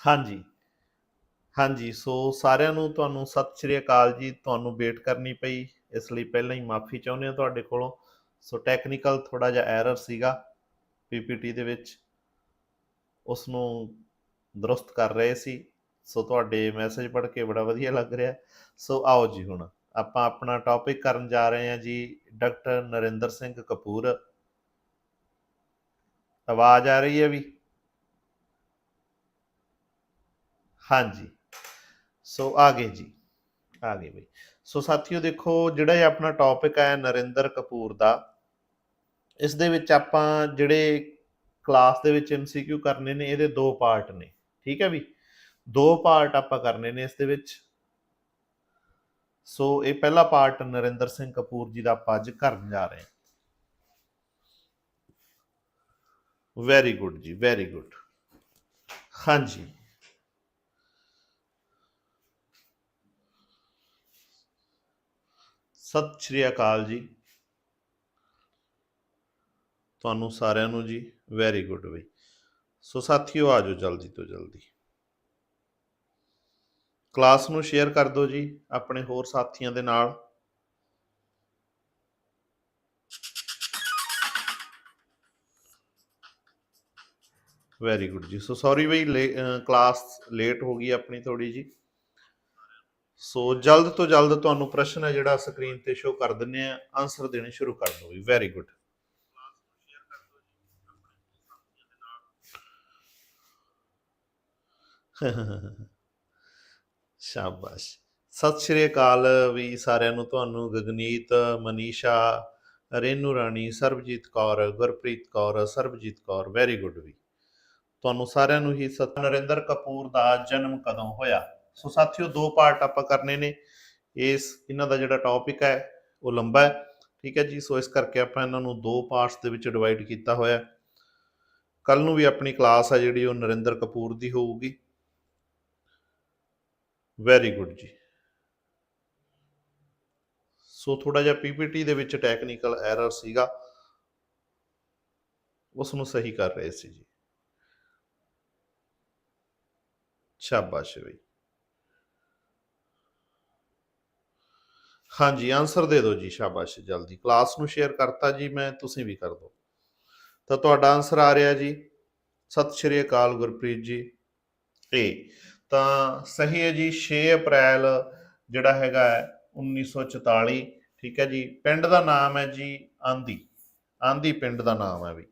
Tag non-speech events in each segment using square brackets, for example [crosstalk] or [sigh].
ਹਾਂਜੀ। ਹਾਂਜੀ, ਸੋ ਸਾਰਿਆਂ ਨੂੰ ਤੁਹਾਨੂੰ ਸਤਿ ਸ਼੍ਰੀ ਅਕਾਲ ਜੀ। ਤੁਹਾਨੂੰ ਵੇਟ ਕਰਨੀ ਪਈ, ਇਸ ਲਈ ਪਹਿਲਾਂ ਹੀ ਮਾਫੀ ਚਾਹੁੰਦੇ ਹਾਂ ਤੁਹਾਡੇ ਕੋਲੋਂ। ਸੋ ਟੈਕਨੀਕਲ ਥੋੜਾ ਜਿਹਾ ਐਰਰ ਸੀਗਾ ਪੀਪੀਟੀ ਦੇ ਵਿੱਚ। ਉਸ ਨੂੰ ਦਰੁਸਤ ਕਰ ਰਹੇ ਸੀ। ਸੋ ਤੁਹਾਡੇ ਮੈਸੇਜ ਪੜ੍ਹ ਕੇ ਬੜਾ ਵਧੀਆ ਲੱਗ ਰਿਹਾ। ਸੋ ਆਓ ਜੀ ਹੁਣ, ਆਪਾਂ ਆਪਣਾ ਟੌਪਿਕ ਕਰਨ ਜਾ ਰਹੇ ਹਾਂ ਜੀ ਡਾਕਟਰ ਨਰਿੰਦਰ ਸਿੰਘ ਕਪੂਰ। ਆਵਾਜ਼ ਆ ਰਹੀ ਹੈ ਵੀ? ਹਾਂਜੀ। ਸੋ ਆ ਗਏ ਜੀ। ਆ ਗਏ ਬਈ। ਸੋ ਸਾਥੀਓ ਦੇਖੋ, ਜਿਹੜਾ ਇਹ ਆਪਣਾ ਟੌਪਿਕ ਹੈ ਨਰਿੰਦਰ ਕਪੂਰ ਦਾ, ਇਸ ਦੇ ਵਿੱਚ ਆਪਾਂ ਜਿਹੜੇ ਕਲਾਸ ਦੇ ਵਿੱਚ ਐਮਸੀਕਿਊ ਕਰਨੇ ਨੇ, ਇਹਦੇ ਦੋ ਪਾਰਟ ਨੇ। ਠੀਕ ਹੈ ਵੀ ਦੋ ਪਾਰਟ ਆਪਾਂ ਕਰਨੇ ਨੇ ਇਸ ਦੇ ਵਿੱਚ। ਸੋ ਇਹ ਪਹਿਲਾ ਪਾਰਟ ਨਰਿੰਦਰ ਸਿੰਘ ਕਪੂਰ ਜੀ ਦਾ ਆਪਾਂ ਅੱਜ ਕਰਨ ਜਾ ਰਹੇ ਹਾਂ। ਵੈਰੀ ਗੁੱਡ ਜੀ ਵੈਰੀ ਗੁੱਡ ਹਾਂਜੀ। ਸਤਿ ਸ਼੍ਰੀ ਅਕਾਲ ਜੀ। ਤੁਹਾਨੂੰ ਸਾਰਿਆਂ ਨੂੰ ਜੀ ਵੈਰੀ ਗੁੱਡ ਬਈ ਸੋ ਸਾਥੀਓ ਆ ਜਾਓ ਜਲਦੀ ਤੋਂ ਜਲਦੀ। ਕਲਾਸ ਨੂੰ ਸ਼ੇਅਰ ਕਰ ਦਿਓ ਜੀ ਆਪਣੇ ਹੋਰ ਸਾਥੀਆਂ ਦੇ ਨਾਲ। ਵੈਰੀ ਗੁੱਡ ਜੀ। ਸੋ ਸੌਰੀ ਬਈ ਕਲਾਸ ਲੇਟ ਹੋ ਗਈ ਆਪਣੀ ਥੋੜੀ ਜੀ। ਸੋ ਜਲਦ ਤੋਂ ਜਲਦ ਤੁਹਾਨੂੰ ਪ੍ਰਸ਼ਨ ਹੈ ਜਿਹੜਾ ਸਕਰੀਨ ਤੇ ਸ਼ੋ ਕਰ ਦਿੰਨੇ ਆ। ਆਨਸਰ ਦੇਣੇ ਸ਼ੁਰੂ ਕਰ ਦਿਓ ਵੀ ਵੈਰੀ ਗੁੱਡ ਸ਼ਾਬਾਸ਼। ਸਤਿ ਸ਼੍ਰੀ ਅਕਾਲ ਵੀ ਸਾਰਿਆਂ ਨੂੰ। ਤੁਹਾਨੂੰ ਗਗਨੀਤ, ਮਨੀਸ਼ਾ, ਰੇਨੂ ਰਾਣੀ, ਸਰਬਜੀਤ ਕੌਰ, ਗੁਰਪ੍ਰੀਤ ਕੌਰ, ਸਰਬਜੀਤ ਕੌਰ। ਵੈਰੀ ਗੁੱਡ ਵੀ। ਤੁਹਾਨੂੰ ਸਾਰਿਆਂ ਨੂੰ ਹੀ ਸਤ ਨਰਿੰਦਰ ਕਪੂਰ ਦਾ ਜਨਮ ਕਦੋਂ ਹੋਇਆ? ਸੋ ਸਾਥੀਓ, ਦੋ ਪਾਰਟ ਆਪਾਂ ਕਰਨੇ ਨੇ। ਇਸ, ਇਹਨਾਂ ਦਾ ਜਿਹੜਾ ਟੌਪਿਕ ਹੈ, ਉਹ ਲੰਬਾ ਹੈ। ਠੀਕ ਹੈ ਜੀ? ਸੋ ਇਸ ਕਰਕੇ ਆਪਾਂ ਇਹਨਾਂ ਨੂੰ ਦੋ ਪਾਰਟਸ ਦੇ ਵਿੱਚ ਡਿਵਾਈਡ ਕੀਤਾ ਹੋਇਆ ਕੱਲ ਨੂੰ ਵੀ ਆਪਣੀ ਕਲਾਸ ਹੈ ਜਿਹੜੀ, ਉਹ ਨਰਿੰਦਰ ਕਪੂਰ ਦੀ ਹੋਊਗੀ। ਵੈਰੀ ਗੁੱਡ ਜੀ। ਸੋ ਥੋੜਾ ਜਿਹਾ ਪੀਪੀਟੀ ਦੇ ਵਿੱਚ ਟੈਕਨੀਕਲ ਐਰਰ ਸੀਗਾ। ਉਸ ਨੂੰ ਸਹੀ ਕਰ ਰਹੇ ਸੀ ਜੀ। ਸ਼ਾਬਾਸ਼ ਬਈ। ਹਾਂਜੀ ਆਨਸਰ ਦੇ ਦਿਓ ਜੀ, ਸ਼ਾਬਾਸ਼, ਜਲਦੀ। ਕਲਾਸ ਨੂੰ ਸ਼ੇਅਰ ਕਰਤਾ ਜੀ ਮੈਂ, ਤੁਸੀਂ ਵੀ ਕਰ ਦਿਓ। ਤਾਂ ਤੁਹਾਡਾ ਆਨਸਰ ਆ ਰਿਹਾ ਜੀ। ਸਤਿ ਸ਼੍ਰੀ ਅਕਾਲ, ਗੁਰਪ੍ਰੀਤ ਜੀ। ਏ ਤਾਂ ਸਹੀ ਹੈ ਜੀ 6 ਅਪ੍ਰੈਲ ਜਿਹੜਾ ਹੈਗਾ 1944 ਠੀਕ ਹੈ ਜੀ। ਪਿੰਡ ਦਾ ਨਾਮ ਹੈ ਜੀ ਆਂਦੀ ਆਂਦੀ ਪਿੰਡ ਦਾ ਨਾਮ ਹੈ ਵੀ।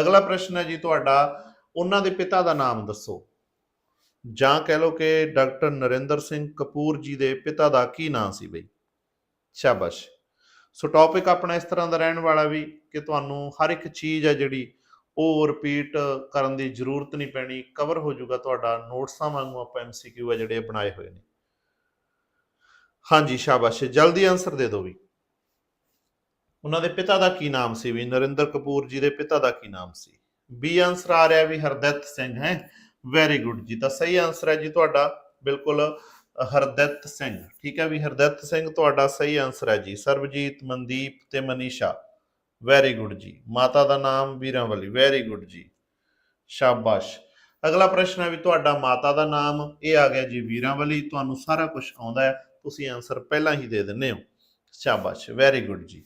ਅਗਲਾ ਪ੍ਰਸ਼ਨ ਹੈ ਜੀ ਤੁਹਾਡਾ, ਉਹਨਾਂ ਦੇ ਪਿਤਾ ਦਾ ਨਾਮ ਦੱਸੋ। ਜਾਂ ਕਹਿ ਲਓ ਕਿ ਡਾਕਟਰ ਨਰਿੰਦਰ ਸਿੰਘ ਕਪੂਰ ਜੀ ਦੇ ਪਿਤਾ ਦਾ ਕੀ ਨਾਮ ਸੀ ਬਈ? ਸ਼ਾਬਾਸ਼। ਸੋ ਟੌਪਿਕ ਆਪਣਾ ਇਸ ਤਰ੍ਹਾਂ ਦਾ ਰਹਿਣ ਵਾਲਾ ਵੀ ਕਿ ਤੁਹਾਨੂੰ ਹਰ ਇੱਕ ਚੀਜ਼ ਹੈ ਜਿਹੜੀ ਉਹ ਰਿਪੀਟ ਕਰਨ ਦੀ ਜ਼ਰੂਰਤ ਨਹੀਂ ਪੈਣੀ ਕਵਰ ਹੋ ਜਾਊਗਾ ਤੁਹਾਡਾ, ਨੋਟਸਾਂ ਵਾਂਗੂ ਆਪਾਂ ਐਮਸੀਕਿਊ ਹੈ ਜਿਹੜੇ ਬਣਾਏ ਹੋਏ ਨੇ। ਹਾਂਜੀ, ਸ਼ਾਬਾਸ਼। ਜਲਦੀ ਆਨਸਰ ਦੇ ਦਿਓ ਵੀ। ਉਹਨਾਂ ਦੇ ਪਿਤਾ ਦਾ ਕੀ ਨਾਮ ਸੀ ਵੀ? ਨਰਿੰਦਰ ਕਪੂਰ ਜੀ ਦੇ ਪਿਤਾ ਦਾ ਕੀ ਨਾਮ ਸੀ? ਬੀ ਆਨਸਰ ਆ ਰਿਹਾ ਵੀ ਹਰਦਿੱਤ ਸਿੰਘ, ਹੈ? ਵੈਰੀ ਗੁੱਡ ਜੀ। ਤਾਂ ਸਹੀ ਆਨਸਰ ਹੈ ਜੀ ਤੁਹਾਡਾ। ਬਿਲਕੁਲ ਹਰਦਿੱਤ ਸਿੰਘ। ਠੀਕ ਹੈ ਵੀ ਹਰਦਿੱਤ ਸਿੰਘ, ਤੁਹਾਡਾ ਸਹੀ ਆਨਸਰ ਹੈ ਜੀ। ਸਰਬਜੀਤ, ਮਨਦੀਪ ਤੇ ਮਨੀਸ਼ਾ। ਵੈਰੀ ਗੁੱਡ ਜੀ। ਮਾਤਾ ਦਾ ਨਾਮ ਵੀਰਾਂਵਲੀ ਵੈਰੀ ਗੁੱਡ ਜੀ। ਸ਼ਾਬਾਸ਼। ਅਗਲਾ ਪ੍ਰਸ਼ਨ ਹੈ ਵੀ ਤੁਹਾਡਾ ਮਾਤਾ ਦਾ ਨਾਮ, ਇਹ ਆ ਗਿਆ ਜੀ ਵੀਰਾਂਵਲੀ ਤੁਹਾਨੂੰ ਸਾਰਾ ਕੁਝ ਆਉਂਦਾ ਹੈ। ਤੁਸੀਂ ਆਨਸਰ ਪਹਿਲਾਂ ਹੀ ਦੇ ਦਿੰਦੇ ਹੋ। ਸ਼ਾਬਾਸ਼। ਵੈਰੀ ਗੁੱਡ ਜੀ।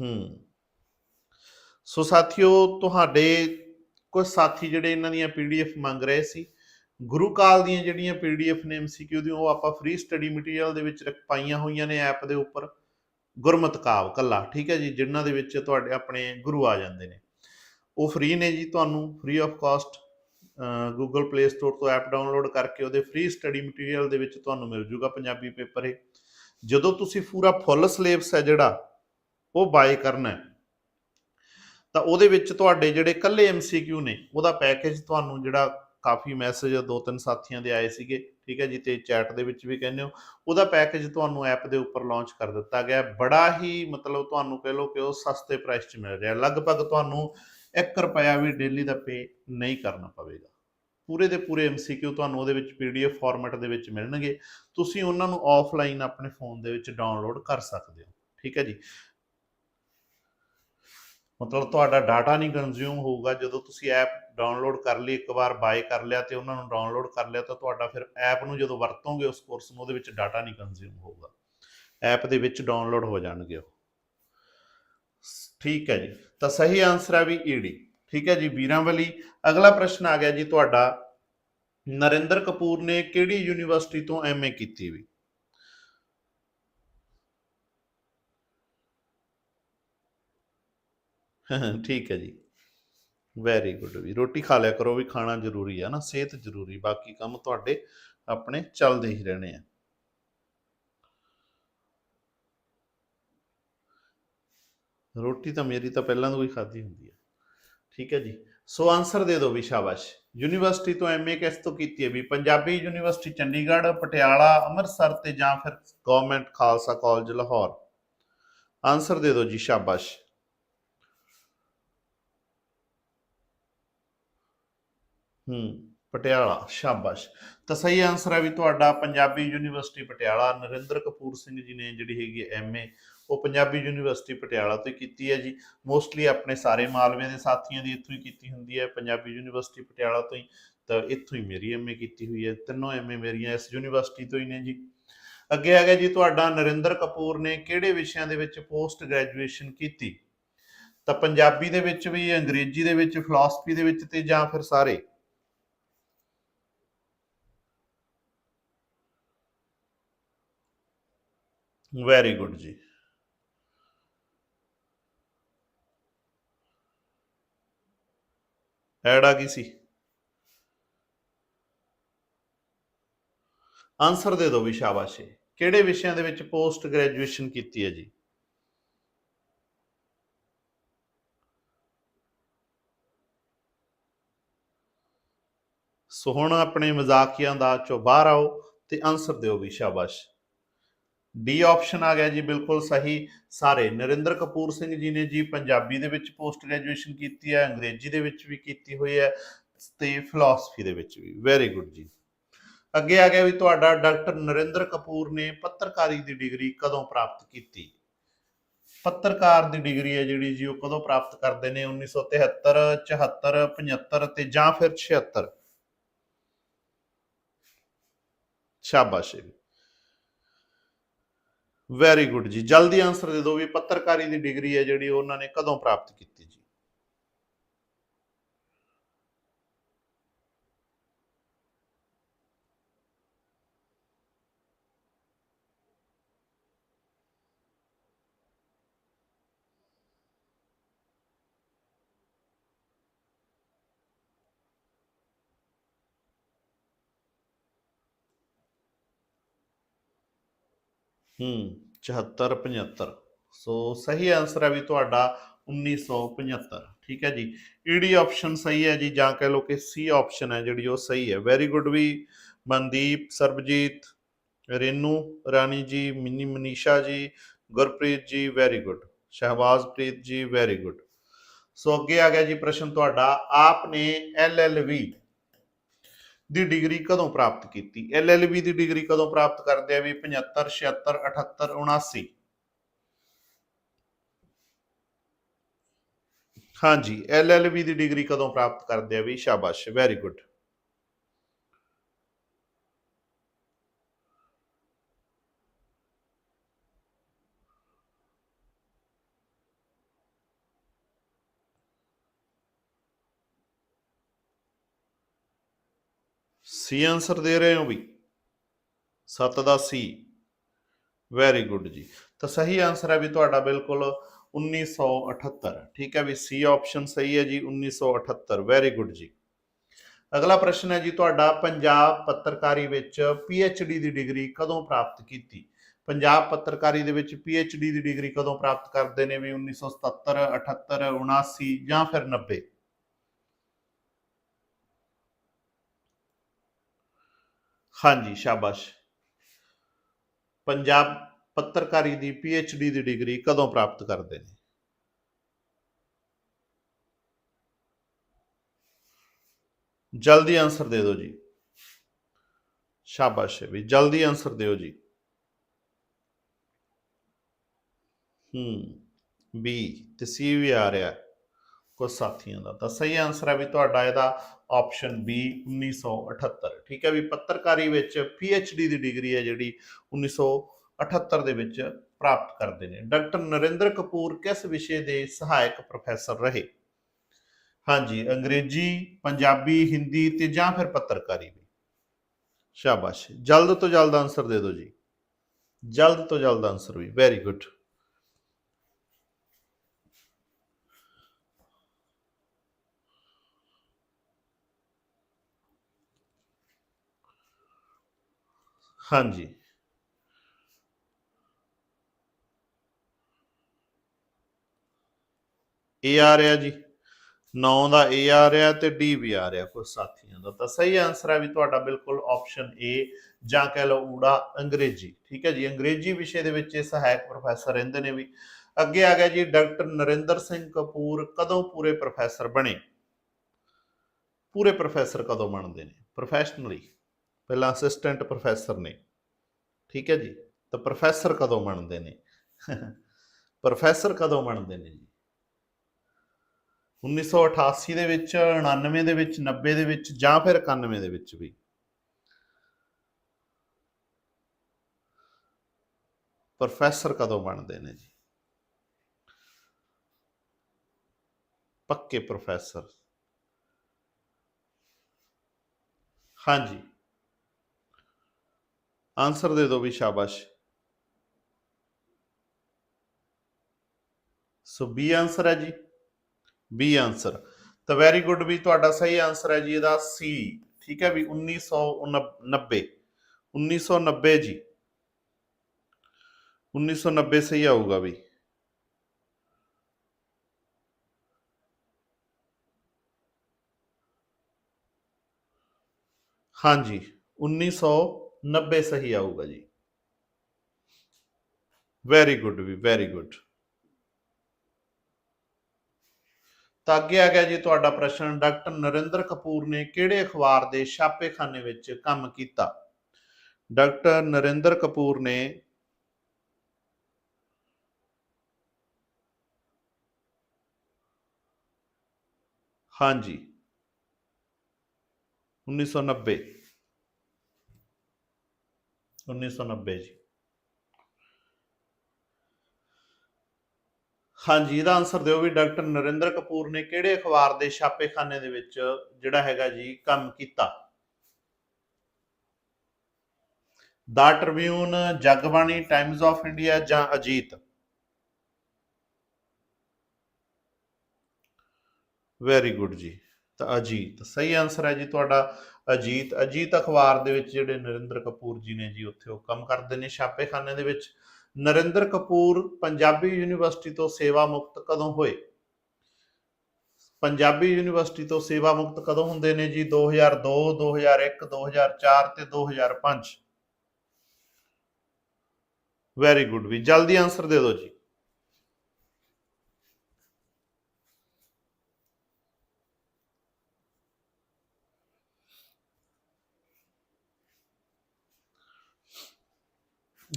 ਹੂੰ। ਸੋ ਸਾਥੀਓ, ਤੁਹਾਡੇ ਕੁਝ ਸਾਥੀ ਜਿਹੜੇ ਇਹਨਾਂ ਦੀਆਂ ਪੀਡੀਐਫ ਮੰਗ ਰਹੇ ਸੀ ਗੁਰੂ ਕਾਲ ਦੀਆਂ ਜਿਹੜੀਆਂ ਪੀਡੀਐਫ ਨੇ ਐਮਸੀਕਿਊ ਦੀਆਂ, ਉਹ ਆਪਾਂ ਫ੍ਰੀ ਸਟੱਡੀ ਮਟੀਰੀਅਲ ਦੇ ਵਿੱਚ ਰੱਖ- ਪਾਈਆਂ ਹੋਈਆਂ ਨੇ ਐਪ ਦੇ ਉੱਪਰ। ਗੁਰਮਤ ਕਾਵ, ਕੱਲਾ, ਠੀਕ ਹੈ ਜੀ, ਜਿਨ੍ਹਾਂ ਦੇ ਵਿੱਚ ਤੁਹਾਡੇ ਆਪਣੇ ਗੁਰੂ ਆ ਜਾਂਦੇ ਨੇ। ਉਹ ਫ੍ਰੀ ਨੇ ਜੀ ਤੁਹਾਨੂੰ free of cost Google Play Store ਤੋਂ ਐਪ ਡਾਊਨਲੋਡ ਕਰਕੇ ਉਹਦੇ ਫ੍ਰੀ ਸਟੱਡੀ ਮਟੀਰੀਅਲ ਦੇ ਵਿੱਚ ਤੁਹਾਨੂੰ ਮਿਲ ਜੂਗਾ ਪੰਜਾਬੀ ਪੇਪਰ ਇਹ। ਜਦੋਂ ਤੁਸੀਂ ਪੂਰਾ ਫੁੱਲ ਸਿਲੇਬਸ ਹੈ ਜਿਹੜਾ, ਉਹ ਬਾਏ ਕਰਨਾ ਹੈ, ਤਾਂ ਉਹਦੇ ਵਿੱਚ ਤੁਹਾਡੇ ਜਿਹੜੇ ਕੱਲੇ ਐਮਸੀਕਿਊ ਨੇ, ਉਹਦਾ ਪੈਕੇਜ ਤੁਹਾਨੂੰ ਜਿਹੜਾ ਕਾਫੀ ਮੈਸੇਜ ਦੋ ਤਿੰਨ ਸਾਥੀਆਂ ਦੇ ਆਏ ਸੀਗੇ, ਠੀਕ ਹੈ ਜੀ, ਤੇ ਚੈਟ ਦੇ ਵਿੱਚ ਵੀ ਕਹਿੰਦੇ ਹੋ। ਉਹਦਾ ਪੈਕੇਜ ਤੁਹਾਨੂੰ ਐਪ ਦੇ ਉੱਪਰ ਲਾਂਚ ਕਰ ਦਿੱਤਾ ਗਿਆ। ਬੜਾ ਹੀ ਮਤਲਬ ਤੁਹਾਨੂੰ ਕਹਿ ਲਓ ਕਿ ਉਹ ਸਸਤੇ ਪ੍ਰਾਈਸ 'ਚ ਮਿਲ ਰਿਹਾ। ਲਗਭਗ ਤੁਹਾਨੂੰ 1 ਰੁਪਿਆ ਵੀ ਡੇਲੀ ਦਾ ਪੇ ਨਹੀਂ ਕਰਨਾ ਪਵੇਗਾ। ਪੂਰੇ ਦੇ ਪੂਰੇ ਐਮਸੀਕਿਊ ਤੁਹਾਨੂੰ ਉਹਦੇ ਵਿੱਚ ਪੀਡੀਐਫ ਫਾਰਮੈਟ ਦੇ ਵਿੱਚ ਮਿਲਣਗੇ। ਤੁਸੀਂ ਉਹਨਾਂ ਨੂੰ ਆਫਲਾਈਨ ਆਪਣੇ ਫੋਨ ਦੇ ਵਿੱਚ ਡਾਊਨਲੋਡ ਕਰ ਸਕਦੇ ਹੋ। ਠੀਕ ਹੈ ਜੀ। ਮਤਲਬ ਤੁਹਾਡਾ ਡਾਟਾ ਨਹੀਂ ਕੰਜ਼ਿਊਮ ਹੋਊਗਾ। ਜਦੋਂ ਤੁਸੀਂ ਐਪ ਡਾਊਨਲੋਡ ਕਰ ਲਈ, ਇੱਕ ਵਾਰ ਬਾਏ ਕਰ ਲਿਆ ਤੇ ਉਹਨਾਂ ਨੂੰ ਡਾਊਨਲੋਡ ਕਰ ਲਿਆ, ਤਾਂ ਤੁਹਾਡਾ ਫਿਰ ਐਪ ਨੂੰ ਜਦੋਂ ਵਰਤੋਂਗੇ, ਉਸ ਕੋਰਸ ਨੂੰ ਉਹਦੇ ਵਿੱਚ ਡਾਟਾ ਨਹੀਂ ਕੰਜ਼ਿਊਮ ਹੋਊਗਾ। ਐਪ ਦੇ ਵਿੱਚ ਡਾਊਨਲੋਡ ਹੋ ਜਾਣਗੇ ਉਹ। ਠੀਕ ਹੈ ਜੀ। ਤਾਂ ਸਹੀ ਆਨਸਰ ਹੈ ਵੀ ਈਡੀ ਠੀਕ ਹੈ ਜੀ ਵੀਰਾਂਵਲੀ ਅਗਲਾ ਪ੍ਰਸ਼ਨ ਆ ਗਿਆ ਜੀ ਤੁਹਾਡਾ। ਨਰਿੰਦਰ ਕਪੂਰ ਨੇ ਕਿਹੜੀ ਯੂਨੀਵਰਸਿਟੀ ਤੋਂ ਐਮਏ ਕੀਤੀ ਵੀ? [laughs] ਠੀਕ ਹੈ ਜੀ। ਵੈਰੀ ਗੁੱਡ ਵੀ। ਰੋਟੀ ਖਾ ਲਿਆ ਕਰੋ ਵੀ ਖਾਣਾ ਜ਼ਰੂਰੀ ਆ ਨਾ, ਸਿਹਤ ਜ਼ਰੂਰੀ। ਬਾਕੀ ਕੰਮ ਤੁਹਾਡੇ ਆਪਣੇ ਚੱਲਦੇ ਹੀ ਰਹਿਣੇ ਆ। ਰੋਟੀ ਤਾਂ ਮੇਰੀ ਤਾਂ ਪਹਿਲਾਂ ਤੋਂ ਹੀ ਖਾਧੀ ਹੁੰਦੀ ਹੈ ਠੀਕ ਹੈ ਜੀ। ਸੋ ਆਨਸਰ ਦੇ ਦਿਓ ਵੀ ਸ਼ਾਬਾਸ਼। ਯੂਨੀਵਰਸਿਟੀ ਤੋਂ ਐਮਏ ਕਿਸ ਤੋਂ ਕੀਤੀ ਹੈ? ਵੀ ਪੰਜਾਬੀ ਯੂਨੀਵਰਸਿਟੀ ਚੰਡੀਗੜ੍ਹ, ਪਟਿਆਲਾ, ਅੰਮ੍ਰਿਤਸਰ ਤੇ ਜਾਂ ਫਿਰ government Khalsa college Lahore. Answer ਦੇ ਦਿਓ ਜੀ ਸ਼ਾਬਾਸ਼। ਹੂੰ, ਪਟਿਆਲਾ, ਸ਼ਾਬਾਸ਼। ਤਾਂ ਸਹੀ ਆਨਸਰ ਹੈ ਵੀ ਤੁਹਾਡਾ ਪੰਜਾਬੀ ਯੂਨੀਵਰਸਿਟੀ ਪਟਿਆਲਾ। ਨਰਿੰਦਰ ਕਪੂਰ ਸਿੰਘ ਜੀ ਨੇ ਜਿਹੜੀ ਹੈਗੀ ਐਮਏ ਉਹ ਪੰਜਾਬੀ ਯੂਨੀਵਰਸਿਟੀ ਪਟਿਆਲਾ ਤੋਂ ਹੀ ਕੀਤੀ ਹੈ ਜੀ। ਮੋਸਟਲੀ ਆਪਣੇ ਸਾਰੇ ਮਾਲਵੇ ਦੇ ਸਾਥੀਆਂ ਦੀ ਇੱਥੋਂ ਹੀ ਕੀਤੀ ਹੁੰਦੀ ਹੈ। ਪੰਜਾਬੀ ਯੂਨੀਵਰਸਿਟੀ ਪਟਿਆਲਾ ਤੋਂ ਹੀ, ਤਾਂ ਇੱਥੋਂ ਹੀ ਮੇਰੀ ਐਮਏ ਕੀਤੀ ਹੋਈ ਹੈ। ਤਿੰਨੋਂ ਐਮਏ ਮੇਰੀਆਂ ਇਸ ਯੂਨੀਵਰਸਿਟੀ ਤੋਂ ਹੀ ਨੇ ਜੀ। ਅੱਗੇ ਆ ਗਿਆ ਜੀ ਤੁਹਾਡਾ ਨਰਿੰਦਰ ਕਪੂਰ ਨੇ ਕਿਹੜੇ ਵਿਸ਼ਿਆਂ ਦੇ ਵਿੱਚ ਪੋਸਟ ਗ੍ਰੈਜੂਏਸ਼ਨ ਕੀਤੀ? ਤਾਂ ਪੰਜਾਬੀ ਦੇ ਵਿੱਚ ਵੀ, ਅੰਗਰੇਜ਼ੀ ਦੇ ਵਿੱਚ ਫਿਲਾਸਫੀ ਦੇ ਵਿੱਚ ਤੇ ਜਾਂ ਫਿਰ ਸਾਰੇ? ਵੈਰੀ ਗੁੱਡ ਜੀ ਐਡ ਆ ਗਈ ਸੀ। ਆਨਸਰ ਦੇ ਦਿਓ ਵੀ ਸ਼ਾਬਾਸ਼ ਕਿਹੜੇ ਵਿਸ਼ਿਆਂ ਦੇ ਵਿੱਚ ਪੋਸਟ ਗ੍ਰੈਜੂਏਸ਼ਨ ਕੀਤੀ ਹੈ ਜੀ? ਸੋ ਹੁਣ ਆਪਣੇ ਮਜ਼ਾਕੀਆਂ ਦਾ ਚੋਂ ਬਾਹਰ ਆਓ ਤੇ ਆਨਸਰ ਦਿਓ ਵੀ ਸ਼ਾਬਾਸ਼। ਡੀ ਆਪਸ਼ਨ ਆ ਗਿਆ ਜੀ, ਬਿਲਕੁਲ ਸਹੀ। ਸਾਰੇ, ਨਰਿੰਦਰ ਕਪੂਰ ਸਿੰਘ ਜੀ ਨੇ ਜੀ ਪੰਜਾਬੀ ਦੇ ਵਿੱਚ ਪੋਸਟ ਗ੍ਰੈਜੂਏਸ਼ਨ ਕੀਤੀ ਹੈ, ਅੰਗਰੇਜ਼ੀ ਦੇ ਵਿੱਚ ਵੀ ਕੀਤੀ ਹੋਈ ਹੈ ਤੇ ਫਿਲਾਸਫੀ ਦੇ ਵਿੱਚ ਵੀ। ਵੈਰੀ ਗੁੱਡ ਜੀ। ਅੱਗੇ ਆ ਗਿਆ ਵੀ ਤੁਹਾਡਾ ਡਾਕਟਰ ਨਰਿੰਦਰ ਕਪੂਰ ਨੇ ਪੱਤਰਕਾਰੀ ਦੀ ਡਿਗਰੀ ਕਦੋਂ ਪ੍ਰਾਪਤ ਕੀਤੀ? ਪੱਤਰਕਾਰ ਦੀ ਡਿਗਰੀ ਹੈ ਜਿਹੜੀ ਜੀ, ਉਹ ਕਦੋਂ ਪ੍ਰਾਪਤ ਕਰਦੇ ਨੇ? 1973 74 75 ਤੇ ਜਾਂ ਫਿਰ 76 ਸ਼ਾਬਾਸ਼ ਜੀ। ਵੈਰੀ ਗੁੱਡ ਜੀ। ਜਲਦੀ ਆਨਸਰ ਦੇ ਦਿਓ ਵੀ ਪੱਤਰਕਾਰੀ ਦੀ ਡਿਗਰੀ ਹੈ ਜਿਹੜੀ, ਉਹਨਾਂ ਨੇ ਕਦੋਂ ਪ੍ਰਾਪਤ ਕੀਤੀ ਜੀ? ਹੂੰ 74 75 ਸੋ ਸਹੀ ਆਨਸਰ ਹੈ ਵੀ ਤੁਹਾਡਾ 1975 ਠੀਕ ਹੈ ਜੀ? ਈਡੀ ਆਪਸ਼ਨ ਸਹੀ ਹੈ ਜੀ, ਜਾਂ ਕਹਿ ਲਓ ਕਿ ਸੀ ਆਪਸ਼ਨ ਹੈ ਜਿਹੜੀ ਉਹ ਸਹੀ ਹੈ। ਵੈਰੀ ਗੁੱਡ ਵੀ ਮਨਦੀਪ, ਸਰਬਜੀਤ, ਰੇਨੂ, ਰਾਣੀ ਜੀ, ਮਿੰਨੀ ਮਨੀਸ਼ਾ ਜੀ, ਗੁਰਪ੍ਰੀਤ ਜੀ ਵੈਰੀ ਗੁੱਡ ਸ਼ਹਿਬਾਜ਼ਪ੍ਰੀਤ ਜੀ ਵੈਰੀ ਗੁੱਡ ਸੋ ਅੱਗੇ ਆ ਗਿਆ ਜੀ ਪ੍ਰਸ਼ਨ ਤੁਹਾਡਾ। ਆਪ ਨੇ ਐਲਐਲਬੀ ਦੀ ਡਿਗਰੀ ਕਦੋਂ ਪ੍ਰਾਪਤ ਕੀਤੀ? ਐਲਐਲਬੀ ਦੀ ਡਿਗਰੀ ਕਦੋਂ ਪ੍ਰਾਪਤ ਕਰਦੇ ਆ? ਵੀ 75 76 78 79 ਹਾਂਜੀ, ਐਲਐਲਬੀ ਦੀ ਡਿਗਰੀ ਕਦੋਂ ਪ੍ਰਾਪਤ ਕਰਦੇ ਆ ਵੀ ਸ਼ਾਬਾਸ਼ ਵੈਰੀ ਗੁੱਡ ਸੀ ਆਨਸਰ ਦੇ ਰਹੇ ਹੋ ਵੀ? 7 ਦਾ ਸੀ। ਵੈਰੀ ਗੁੱਡ ਜੀ। ਤਾਂ ਸਹੀ ਆਨਸਰ ਹੈ ਵੀ ਤੁਹਾਡਾ ਬਿਲਕੁਲ 1978 ਠੀਕ ਹੈ ਵੀ ਸੀ ਆਪਸ਼ਨ ਸਹੀ ਹੈ ਜੀ 1978 ਵੈਰੀ ਗੁੱਡ ਜੀ। ਅਗਲਾ ਪ੍ਰਸ਼ਨ ਹੈ ਜੀ, ਤੁਹਾਡਾ ਪੰਜਾਬ ਪੱਤਰਕਾਰੀ ਵਿੱਚ ਡੀ ਦੀ ਡਿਗਰੀ ਕਦੋਂ ਪ੍ਰਾਪਤ ਕੀਤੀ? ਪੰਜਾਬ ਪੱਤਰਕਾਰੀ ਦੇ ਵਿੱਚ ਡੀ ਦੀ ਡਿਗਰੀ ਕਦੋਂ ਪ੍ਰਾਪਤ ਕਰਦੇ ਨੇ ਵੀ 1977 78 79 ਜਾਂ ਫਿਰ 90 ਹਾਂਜੀ, ਸ਼ਾਬਾਸ਼। ਪੰਜਾਬ ਪੱਤਰਕਾਰੀ ਦੀ ਡੀ ਦੀ ਡਿਗਰੀ ਕਦੋਂ ਪ੍ਰਾਪਤ ਕਰਦੇ ਨੇ? ਜਲਦੀ ਆਨਸਰ ਦੇ ਦਿਓ ਜੀ। ਸ਼ਾਬਾਸ਼ ਵੀ, ਜਲਦੀ ਆਨਸਰ ਦਿਓ ਜੀ। ਹੂੰ ਬੀ ਤੇ ਸੀ ਵੀ ਆ ਰਿਹਾ। ਕੁਝ ਸਾਥੀਆਂ ਦਾ। ਤਾਂ ਸਹੀ ਆਨਸਰ ਹੈ ਵੀ ਤੁਹਾਡਾ ਇਹਦਾ ਆਪਸ਼ਨ ਬੀ 1978 ਠੀਕ ਹੈ ਵੀ ਪੱਤਰਕਾਰੀ ਵਿੱਚ ਡੀ ਦੀ ਡਿਗਰੀ ਹੈ ਜਿਹੜੀ 1978 ਦੇ ਵਿੱਚ ਪ੍ਰਾਪਤ ਕਰਦੇ ਨੇ। ਡਾਕਟਰ ਨਰਿੰਦਰ ਕਪੂਰ ਕਿਸ ਵਿਸ਼ੇ ਦੇ ਸਹਾਇਕ ਪ੍ਰੋਫੈਸਰ ਰਹੇ? ਹਾਂਜੀ, ਅੰਗਰੇਜ਼ੀ, ਪੰਜਾਬੀ, ਹਿੰਦੀ ਤੇ ਜਾਂ ਫਿਰ ਪੱਤਰਕਾਰੀ ਵੀ। ਸ਼ਾਬਾਸ਼। ਜਲਦ ਤੋਂ ਜਲਦ ਆਨਸਰ ਦੇ ਦਿਓ ਜੀ। ਜਲਦ ਤੋਂ ਜਲਦ ਆਨਸਰ ਵੀ। ਵੈਰੀ ਗੁੱਡ ਹਾਂਜੀ। ਇਹ ਆ ਰਿਹਾ ਜੀ। 9 ਦਾ ਏ ਆ ਰਿਹਾ ਤੇ ਡੀ ਵੀ ਆ ਰਿਹਾ ਕੁਝ ਸਾਥੀਆਂ ਦਾ। ਤਾਂ ਸਹੀ ਆਨਸਰ ਹੈ ਵੀ ਤੁਹਾਡਾ ਬਿਲਕੁਲ ਆਪਸ਼ਨ ਏ ਜਾਂ ਕਹਿ ਲਓ ਊੜਾ ਅੰਗਰੇਜ਼ੀ। ਠੀਕ ਹੈ ਜੀ, ਅੰਗਰੇਜ਼ੀ ਵਿਸ਼ੇ ਦੇ ਵਿੱਚ ਇਹ ਸਹਾਇਕ ਪ੍ਰੋਫੈਸਰ ਰਹਿੰਦੇ ਨੇ ਵੀ। ਅੱਗੇ ਆ ਗਿਆ ਜੀ ਡਾਕਟਰ ਨਰਿੰਦਰ ਸਿੰਘ ਕਪੂਰ ਕਦੋਂ ਪੂਰੇ ਪ੍ਰੋਫੈਸਰ ਬਣੇ? ਪੂਰੇ ਪ੍ਰੋਫੈਸਰ ਕਦੋਂ ਬਣਦੇ ਨੇ? ਪ੍ਰੋਫੈਸ਼ਨਲੀ ਪਹਿਲਾਂ ਅਸਿਸਟੈਂਟ ਪ੍ਰੋਫੈਸਰ ਨੇ। ਠੀਕ ਹੈ ਜੀ? ਤਾਂ ਪ੍ਰੋਫੈਸਰ ਕਦੋਂ ਬਣਦੇ ਨੇ? ਪ੍ਰੋਫੈਸਰ ਕਦੋਂ ਬਣਦੇ ਨੇ ਜੀ? 1988 ਦੇ ਵਿੱਚ 99 ਦੇ ਵਿੱਚ 90 ਦੇ ਵਿੱਚ ਜਾਂ ਫਿਰ 91 ਦੇ ਵਿੱਚ ਵੀ। ਪ੍ਰੋਫੈਸਰ ਕਦੋਂ ਬਣਦੇ ਨੇ ਜੀ? ਪੱਕੇ ਪ੍ਰੋਫੈਸਰ ਹਾਂਜੀ। ਆਨਸਰ ਦੇ ਦਿਓ ਵੀ ਸ਼ਾਬਾਸ਼। ਸੋ ਬੀ ਆਨਸਰ ਹੈ ਜੀ। ਬੀ ਆਨਸਰ ਤਾਂ ਵੈਰੀ ਗੁੱਡ ਵੀ ਤੁਹਾਡਾ ਸਹੀ ਆਨਸਰ ਹੈ ਜੀ, ਇਹਦਾ ਸੀ ਠੀਕ ਹੈ ਵੀ 1990 1990 ਜੀ। 1990 ਸਹੀ ਆਊਗਾ ਵੀ। ਹਾਂਜੀ। 1990 ਸਹੀ ਆਊਗਾ ਜੀ। ਵੈਰੀ ਗੁੱਡ ਵੀ ਵੈਰੀ ਗੁੱਡ ਤਾਂ ਅੱਗੇ ਆ ਗਿਆ ਜੀ ਤੁਹਾਡਾ ਪ੍ਰਸ਼ਨ, ਡਾਕਟਰ ਨਰਿੰਦਰ ਕਪੂਰ ਨੇ ਕਿਹੜੇ ਅਖਬਾਰ ਦੇ ਛਾਪੇਖਾਨੇ ਵਿੱਚ ਕੰਮ ਕੀਤਾ? ਡਾਕਟਰ ਨਰਿੰਦਰ ਕਪੂਰ ਨੇ ਹਾਂਜੀ 1990 1990 ਜੀ। ਹਾਂਜੀ, ਇਹਦਾ ਆਨਸਰ ਦਿਓ ਵੀ ਡਾਕਟਰ ਨਰਿੰਦਰ ਕਪੂਰ ਨੇ ਕਿਹੜੇ ਅਖਬਾਰ ਦੇ ਛਾਪੇਖਾਨੇ ਦੇ ਵਿੱਚ ਜਿਹੜਾ ਹੈਗਾ ਜੀ ਕੰਮ ਕੀਤਾ? The Tribune, Jagbani, Times of India ਜਾਂ ਅਜੀਤ? ਵੈਰੀ ਗੁੱਡ ਜੀ। ਤਾਂ ਅਜੀਤ। ਸਹੀ ਆਨਸਰ ਹੈ ਜੀ ਤੁਹਾਡਾ ਅਜੀਤ। ਅਜੀਤ ਅਖਬਾਰ ਦੇ ਵਿੱਚ ਜਿਹੜੇ ਨਰਿੰਦਰ ਕਪੂਰ ਜੀ ਨੇ ਜੀ, ਉੱਥੇ ਉਹ ਕੰਮ ਕਰਦੇ ਨੇ ਛਾਪੇਖਾਨੇ ਦੇ ਵਿੱਚ। ਨਰਿੰਦਰ ਕਪੂਰ ਪੰਜਾਬੀ ਯੂਨੀਵਰਸਿਟੀ ਤੋਂ ਸੇਵਾ ਮੁਕਤ ਕਦੋਂ ਹੋਏ? ਪੰਜਾਬੀ ਯੂਨੀਵਰਸਿਟੀ ਤੋਂ ਸੇਵਾ ਮੁਕਤ ਕਦੋਂ ਹੁੰਦੇ ਨੇ ਜੀ? 2002 2001 2004 ਤੇ 2005 ਵੈਰੀ ਗੁੱਡ ਵੀ। ਜਲਦੀ ਆਨਸਰ ਦੇ ਦਿਓ ਜੀ।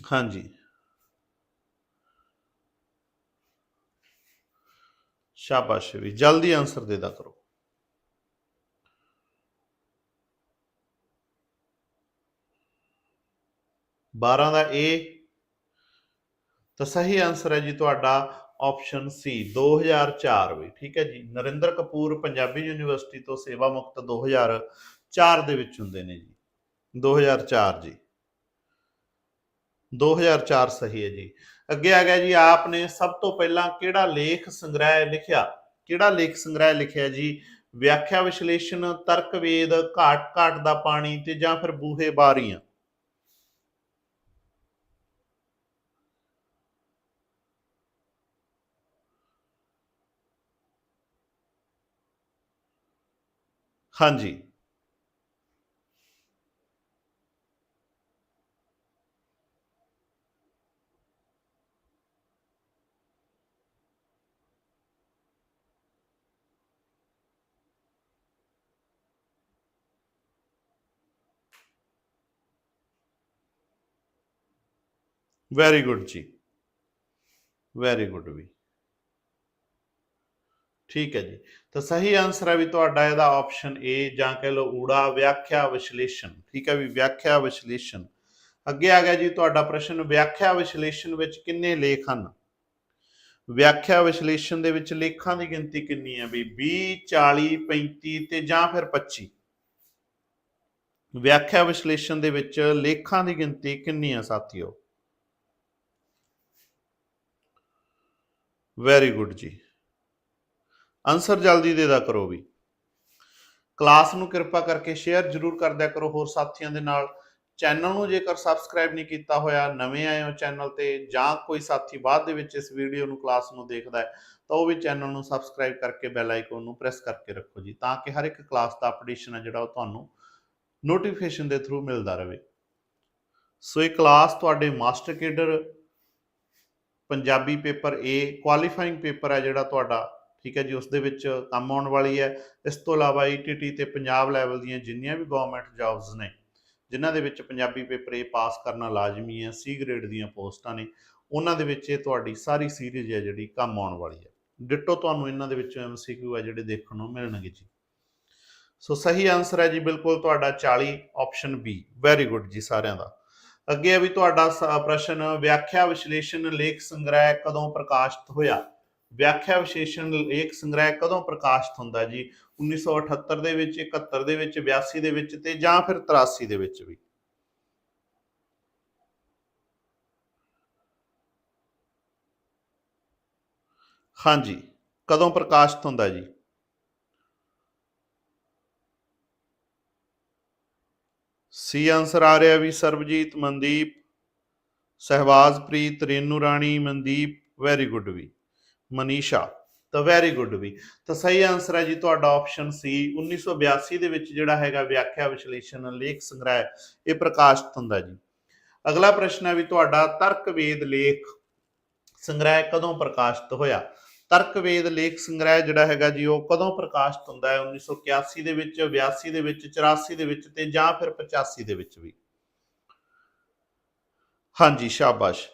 ਹਾਂਜੀ। ਸ਼ਾਬਾਸ਼ ਵੀ ਜਲਦੀ ਆਨਸਰ ਦੇ ਦਾ ਕਰੋ। ਬਾਰਾਂ ਦਾ ਏ ਤਾਂ ਸਹੀ ਆਨਸਰ ਹੈ ਜੀ ਤੁਹਾਡਾ ਆਪਸ਼ਨ ਸੀ 2004 ਵੀ, ਠੀਕ ਹੈ ਜੀ। ਨਰਿੰਦਰ ਕਪੂਰ ਪੰਜਾਬੀ ਯੂਨੀਵਰਸਿਟੀ ਤੋਂ ਸੇਵਾ ਮੁਕਤ 2004 ਦੇ ਵਿੱਚ ਹੁੰਦੇ ਨੇ ਜੀ। 2004 ਜੀ। 2004 ਸਹੀ ਹੈ ਜੀ। ਅੱਗੇ ਆ ਗਿਆ ਜੀ ਆਪ ਨੇ ਸਭ ਤੋਂ ਪਹਿਲਾਂ ਕਿਹੜਾ ਲੇਖ ਸੰਗ੍ਰਹਿ ਲਿਖਿਆ? ਕਿਹੜਾ ਲੇਖ ਸੰਗ੍ਰਹਿ ਲਿਖਿਆ ਜੀ? ਵਿਆਖਿਆ ਵਿਸ਼ਲੇਸ਼ਣ, ਤਰਕ ਵੇਦ, ਘਾਟ ਘਾਟ ਦਾ ਪਾਣੀ ਤੇ ਜਾਂ ਫਿਰ ਬੂਹੇ ਬਾਰੀਆਂ? ਹਾਂਜੀ। ਵੈਰੀ ਗੁੱਡ ਜੀ ਵੈਰੀ ਗੁੱਡ ਵੀ ਠੀਕ ਹੈ ਜੀ। ਤਾਂ ਸਹੀ ਆਨਸਰ ਹੈ ਵੀ ਤੁਹਾਡਾ ਇਹਦਾ ਆਪਸ਼ਨ ਏ ਜਾਂ ਕਹਿ ਲਓ ਊੜਾ ਵਿਆਖਿਆ ਵਿਸ਼ਲੇਸ਼ਣ। ਠੀਕ ਹੈ ਵੀ ਵਿਆਖਿਆ ਵਿਸ਼ਲੇਸ਼ਣ। ਅੱਗੇ ਆ ਗਿਆ ਜੀ ਤੁਹਾਡਾ ਪ੍ਰਸ਼ਨ, ਵਿਆਖਿਆ ਵਿਸ਼ਲੇਸ਼ਣ ਵਿੱਚ ਕਿੰਨੇ ਲੇਖ ਹਨ? ਵਿਆਖਿਆ ਵਿਸ਼ਲੇਸ਼ਣ ਦੇ ਵਿੱਚ ਲੇਖਾਂ ਦੀ ਗਿਣਤੀ ਕਿੰਨੀ ਹੈ ਵੀ 20 40 35 ਤੇ ਜਾਂ ਫਿਰ 25 ਵਿਆਖਿਆ ਵਿਸ਼ਲੇਸ਼ਣ ਦੇ ਵਿੱਚ ਲੇਖਾਂ ਦੀ ਗਿਣਤੀ ਕਿੰਨੀ ਹੈ ਸਾਥੀਓ? ਵੈਰੀ ਗੁੱਡ ਜੀ। ਆਨਸਰ ਜਲਦੀ ਦੇ ਦਾ ਕਰੋ ਵੀ। ਕਲਾਸ ਨੂੰ ਕਿਰਪਾ ਕਰਕੇ ਸ਼ੇਅਰ ਜਰੂਰ ਕਰਦਿਆ ਕਰੋ ਹੋਰ ਸਾਥੀਆਂ ਦੇ ਨਾਲ। ਚੈਨਲ ਨੂੰ ਜੇਕਰ ਸਬਸਕ੍ਰਾਈਬ ਨਹੀਂ ਕੀਤਾ ਹੋਇਆ, ਨਵੇਂ ਆਏ ਹੋ ਚੈਨਲ ਤੇ ਜਾਂ ਕੋਈ ਸਾਥੀ ਬਾਅਦ ਦੇ ਵਿੱਚ ਇਸ ਵੀਡੀਓ ਨੂੰ ਕਲਾਸ ਨੂੰ ਦੇਖਦਾ ਹੈ, ਤਾਂ ਉਹ ਵੀ ਚੈਨਲ ਨੂੰ ਸਬਸਕ੍ਰਾਈਬ ਕਰਕੇ ਬੈਲ ਆਈਕਨ ਨੂੰ ਪ੍ਰੈਸ ਕਰਕੇ ਰੱਖੋ ਜੀ, ਤਾਂ ਕਿ ਹਰ ਇੱਕ ਕਲਾਸ ਦਾ ਅਪਡੇਸ਼ਨ ਹੈ ਜਿਹੜਾ ਉਹ ਤੁਹਾਨੂੰ ਨੋਟੀਫਿਕੇਸ਼ਨ ਦੇ ਥਰੂ ਮਿਲਦਾ ਰਹੇ। ਸੋ ਇਹ ਕਲਾਸ ਤੁਹਾਡੇ master cadre Punjabi paper A qualifying paper ਹੈ ਜਿਹੜਾ ਤੁਹਾਡਾ, ਠੀਕ ਹੈ ਜੀ ਉਸ ਦੇ ਵਿੱਚ ਕੰਮ ਆਉਣ ਵਾਲੀ ਹੈ। ਇਸ ਤੋਂ ਇਲਾਵਾ ETT ਤੇ ਪੰਜਾਬ ਲੈਵਲ ਦੀਆਂ ਜਿੰਨੀਆਂ ਵੀ ਗਵਰਨਮੈਂਟ ਜੌਬਸ ਨੇ, ਜਿਨ੍ਹਾਂ ਦੇ ਵਿੱਚ ਪੰਜਾਬੀ ਪੇਪਰ A ਪਾਸ ਕਰਨਾ ਲਾਜ਼ਮੀ ਹੈ ਸੀ ਗ੍ਰੇਡ ਦੀਆਂ ਪੋਸਟਾਂ ਨੇ, ਉਹਨਾਂ ਦੇ ਵਿੱਚ ਇਹ ਤੁਹਾਡੀ ਸਾਰੀ ਸੀਰੀਜ਼ ਹੈ ਜਿਹੜੀ ਕੰਮ ਆਉਣ ਵਾਲੀ ਹੈ। ਡਿਟੋ ਤੁਹਾਨੂੰ ਇਹਨਾਂ ਦੇ ਵਿੱਚੋਂ MCQ ਹੈ ਜਿਹੜੇ ਦੇਖਣ ਨੂੰ ਮਿਲਣਗੇ ਜੀ। ਸੋ ਸਹੀ ਆਨਸਰ ਹੈ ਜੀ, ਬਿਲਕੁਲ ਤੁਹਾਡਾ 40 ਆਪਸ਼ਨ B ਵੈਰੀ ਗੁੱਡ ਜੀ ਸਾਰਿਆਂ ਦਾ। ਅੱਗੇ ਵੀ ਤੁਹਾਡਾ ਸ- ਪ੍ਰਸ਼ਨ, ਵਿਆਖਿਆ ਵਿਸ਼ਲੇਸ਼ਣ ਲੇਖ ਸੰਗ੍ਰਹਿ ਕਦੋਂ ਪ੍ਰਕਾਸ਼ਿਤ ਹੋਇਆ? ਵਿਆਖਿਆ ਵਿਸ਼ੇਸ਼ਣ ਲੇਖ ਸੰਗ੍ਰਹਿ ਕਦੋਂ ਪ੍ਰਕਾਸ਼ਿਤ ਹੁੰਦਾ ਜੀ? 1978 ਦੇ ਵਿੱਚ 71 ਦੇ ਵਿੱਚ 82 ਦੇ ਵਿੱਚ ਤੇ ਜਾਂ ਫਿਰ 83 ਦੇ ਵਿੱਚ ਵੀ? ਹਾਂਜੀ, ਕਦੋਂ ਪ੍ਰਕਾਸ਼ਿਤ ਹੁੰਦਾ ਜੀ? ਸੀ ਆਨਸਰ ਆ ਰਿਹਾ ਵੀ ਸਰਬਜੀਤ, ਮਨਦੀਪ, ਸਹਿਵਾਜ਼ਪ੍ਰੀਤ, ਰੇਨੂ ਰਾਣੀ, ਮਨਦੀਪ ਵੈਰੀ ਗੁੱਡ ਵੀ, ਮਨੀਸ਼ਾ, ਤਾਂ ਵੈਰੀ ਗੁੱਡ ਵੀ। ਤਾਂ ਸਹੀ ਆਨਸਰ ਹੈ ਜੀ ਤੁਹਾਡਾ ਆਪਸ਼ਨ ਸੀ 1982 ਦੇ ਵਿੱਚ ਜਿਹੜਾ ਹੈਗਾ ਵਿਆਖਿਆ ਵਿਸ਼ਲੇਸ਼ਣ, ਲੇਖ ਸੰਗ੍ਰਹਿ, ਇਹ ਪ੍ਰਕਾਸ਼ਿਤ ਹੁੰਦਾ ਜੀ। ਅਗਲਾ ਪ੍ਰਸ਼ਨ ਹੈ ਵੀ ਤੁਹਾਡਾ ਤਰਕਵੇਦ ਲੇਖ ਸੰਗ੍ਰਹਿ ਕਦੋਂ ਪ੍ਰਕਾਸ਼ਿਤ ਹੋਇਆ? ਤਰਕਵੇਦ ਲੇਖ ਸੰਗ੍ਰਹਿ ਜਿਹੜਾ ਹੈਗਾ ਜੀ, ਉਹ ਕਦੋਂ ਪ੍ਰਕਾਸ਼ਿਤ ਹੁੰਦਾ ਹੈ? 1981 ਦੇ ਵਿੱਚ 82 ਦੇ ਵਿੱਚ 84 ਦੇ ਵਿੱਚ ਤੇ ਜਾਂ ਫਿਰ 85 ਦੇ ਵਿੱਚ ਵੀ? ਹਾਂਜੀ, ਸ਼ਾਬਾਸ਼।